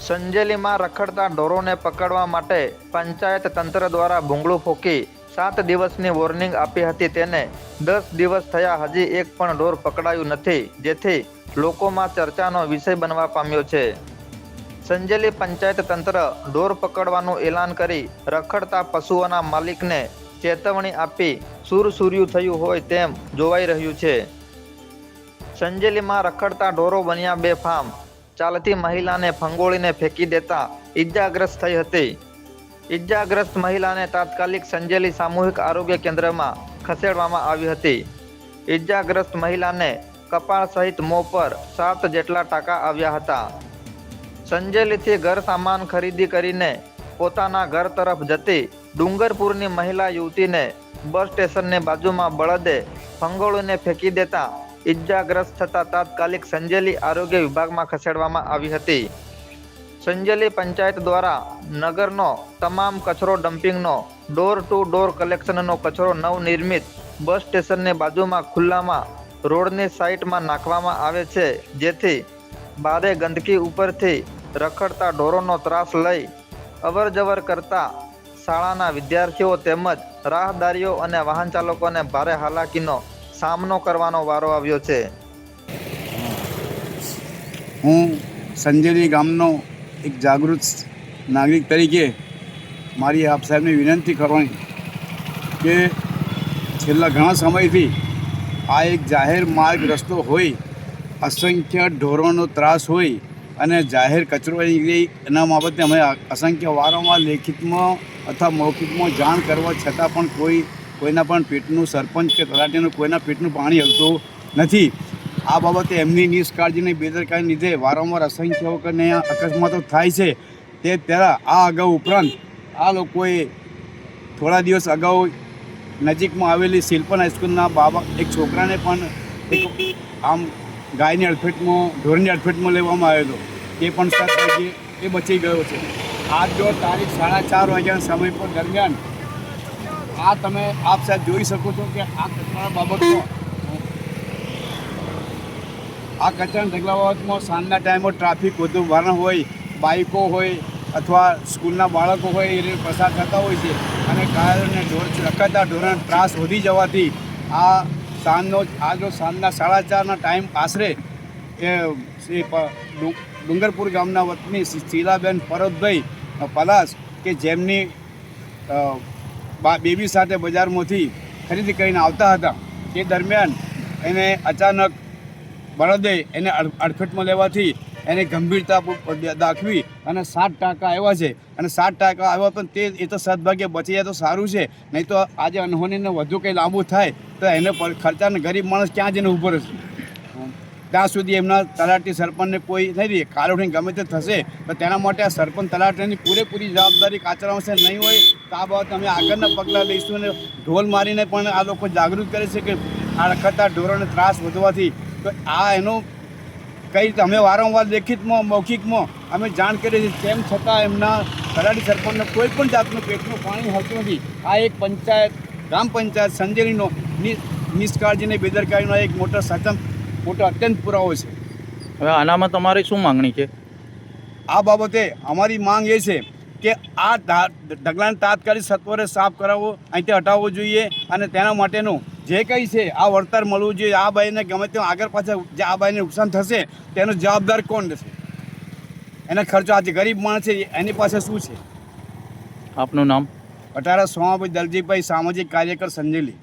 સંજેલીમાં રખડતા ઢોરોને પકડવા માટે પંચાયત તંત્ર દ્વારા ભૂંગળું ફૂંકી સાત દિવસની વોર્નિંગ આપી હતી તેને. દસ દિવસ થયા હજી એક પણ ઢોર પકડાયું નથી, જેથી લોકોમાં ચર્ચાનો વિષય બનવા પામ્યો છે. સંજેલી પંચાયત તંત્ર ઢોર પકડવાનું એલાન કરી રખડતા પશુઓના માલિકને ચેતવણી આપી સુરસુર્યું થયું હોય તેમ જોવાઈ રહ્યું છે. સંજેલીમાં રખડતા ઢોરો બન્યા બેફામ ચાલતી મહિલાને ફંગોળીને ફેંકી દેતા ઈજાગ્રસ્ત થઈ હતી. ઈજાગ્રસ્ત મહિલાને તાત્કાલિક સંજેલી સામૂહિક આરોગ્ય કેન્દ્રમાં ખસેડવામાં આવી હતી. ઈજાગ્રસ્ત મહિલાને કપાળ સહિત મોં પર સાત જેટલા ટાંકા આવ્યા હતા. સંજેલીથી ઘર સામાન ખરીદી કરીને પોતાના ઘર તરફ જતી ડુંગરપુરની મહિલા યુવતીને બસ સ્ટેશનની બાજુમાં બળદે ફંગોળીને ફેંકી દેતા ઈજાગ્રસ્ત થતા તાત્કાલિક સંજેલી આરોગ્ય વિભાગમાં ખસેડવામાં આવી હતી. સંજેલી પંચાયત દ્વારા નગરનો તમામ કચરો ડમ્પિંગનો ડોર ટુ ડોર કલેક્શનનો કચરો નવનિર્મિત બસ સ્ટેશનની બાજુમાં ખુલ્લામાં રોડની સાઈડમાં નાખવામાં આવે છે, જેથી ભારે ગંદકી ઉપરથી રખડતા ઢોરોનો ત્રાસ લઈ અવરજવર કરતા શાળાના વિદ્યાર્થીઓ તેમજ રાહદારીઓ અને વાહન ચાલકોને ભારે હાલાકીનો સામનો કરવાનો વારો આવ્યો છે. હું સંજેલી ગામનો એક જાગૃત નાગરિક તરીકે મારી આપ સાહેબને વિનંતી કરવાની કે છેલ્લા ઘણા સમયથી આ એક જાહેર માર્ગ રસ્તો હોય, અસંખ્ય ઢોરોનો ત્રાસ હોય અને જાહેર કચરો નીકળી એના બાબતે અમે અસંખ્ય વારંવાર લેખિતમાં અથવા મૌખિકમાં જાણ કરવા છતાં પણ કોઈ કોઈના પણ પેટનું સરપંચ કે તલાટીનું કોઈના પેટનું પાણી હલતું નથી. આ બાબતે એમની નિષ્કાળજીની બેદરકારીને લીધે વારંવાર અસંખ્ય વખતને અકસ્માતો થાય છે. તે પહેલાં આ અગાઉ ઉપરાંત આ લોકોએ થોડા દિવસ અગાઉ નજીકમાં આવેલી શિલ્પન હાઈસ્કૂલના બાબા એક છોકરાને પણ એક આમ ગાયની અડફેટમાં, ઢોરની અડફેટમાં લેવામાં હતો. એ પણ સદભાગ્યે એ બચી ગયો છે. આજ જો તારીખ સાડા ચાર વાગ્યાના સમય પર દરમિયાન આ તમે આપ સાહેબ જોઈ શકો છો કે આ કચરા બાબતમાં આ કચરા ઢગલા બાબતમાં સાંજના ટાઈમમાં ટ્રાફિક વધુ વાહન હોય બાઇકો હોય અથવા સ્કૂલના બાળકો હોય એ પસાર થતા હોય છે અને કારણે રખડતા ઢોરણ ત્રાસ વધી જવાથી આ સાંજનો, આ જો સાંજના સાડા ચારના ટાઈમ આશરે એ ડુંગરપુર ગામના વતની શીલાબેન પરોતભાઈ પલાસ કે જેમની બેબી સાથે બજારમાંથી ખરીદી કરીને આવતા હતા. તે દરમિયાન એને અચાનક બળદે એને અડ- અડફેટમાં લેવાથી એને ગંભીરતા દાખવી અને સાત ટાંકા આવ્યા છે. અને સાત ટાંકા આવ્યા પણ તે, એ તો સદભાગ્ય બચી જાય તો સારું છે. નહીં તો આજે અનહોનીને વધુ કંઈ લાંબુ થાય તો એને ખર્ચાને ગરીબ માણસ ક્યાં જઈને ઊભો રહેશે? ત્યાં સુધી એમના તલાટી સરપંચને કોઈ નહીં રહે. કાલ ઉઠીને ગમે તે થશે તો તેના માટે આ સરપંચ તલાટીની પૂરેપૂરી જવાબદારી કાચરાવશે નહીં હોય, તો આ બાબતે અમે આગળના પગલાં લઈશું અને ઢોલ મારીને પણ આ લોકો જાગૃત કરે છે કે આ રખડતા ઢોરોને ત્રાસ વધવાથી. તો આ એનું કઈ રીતે અમે વારંવાર લેખિતમાં, મૌખિકમાં અમે જાણ કરીએ છીએ. તેમ છતાં એમના તલાટી સરપંચને કોઈ પણ જાતનું પેટનું પાણી હોતું નથી. આ એક પંચાયત, ગ્રામ પંચાયત સંજેલીનો નિષ્કાળજીને બેદરકારીનો એક મોટો સચમ મોટો અત્યંત પુરાવો છે. હવે આનામાં તમારી શું માંગણી છે? આ બાબતે અમારી માંગ એ છે કે આ ઢગલાને તાત્કાલિક સત્વરે સાફ કરાવવો અહીંથી હટાવવો જોઈએ અને તેના માટેનું જે કંઈ છે આ વળતર મળવું જોઈએ. આ ભાઈને ગમે તેમ આગળ પાછળ જે આ ભાઈને નુકસાન થશે તેનો જવાબદાર કોણ રહેશે? એના ખર્ચો આજે ગરીબ માણસ છે એની પાસે શું છે? આપનું નામ? અટારા સોમાભાઈ દલજીભાઈ સામાજિક કાર્યકર સંજેલી.